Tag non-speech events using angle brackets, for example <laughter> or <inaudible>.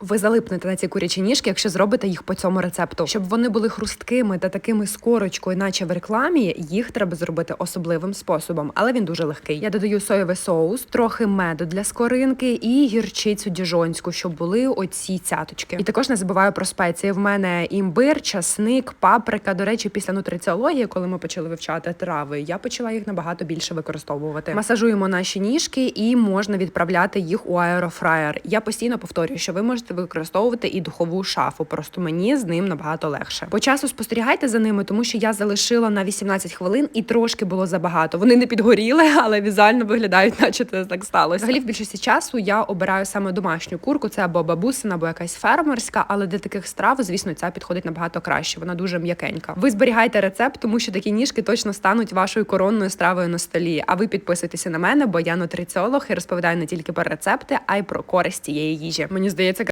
Ви залипнете на ці курячі ніжки, якщо зробите їх по цьому рецепту. Щоб вони були хрусткими та такими з корочкою, наче в рекламі, їх треба зробити особливим способом, але він дуже легкий. Я додаю соєвий соус, трохи меду для скоринки і гірчицю діжонську, щоб були оці цяточки. І також не забуваю про спеції. В мене імбир, часник, паприка. До речі, після нутриціології, коли ми почали вивчати трави, я почала їх набагато більше використовувати. Масажуємо наші ніжки і можна відправляти їх у аерофраєр. Я постійно повторюю, що ви можете використовувати і духову шафу. Просто мені з ним набагато легше. По часу спостерігайте за ними, тому що я залишила на 18 хвилин і трошки було забагато. Вони не підгоріли, <laughs> але візуально виглядають, наче це так сталося. Взагалі, в більшості часу я обираю саме домашню курку. Це або бабусина, або якась фермерська, але для таких страв, звісно, ця підходить набагато краще. Вона дуже м'якенька. Ви зберігайте рецепт, тому що такі ніжки точно стануть вашою коронною стравою на столі. А ви підписуйтеся на мене, бо я нутриціолог і розповідаю не тільки про рецепти, а й про користь цієї їжі. Мені здається,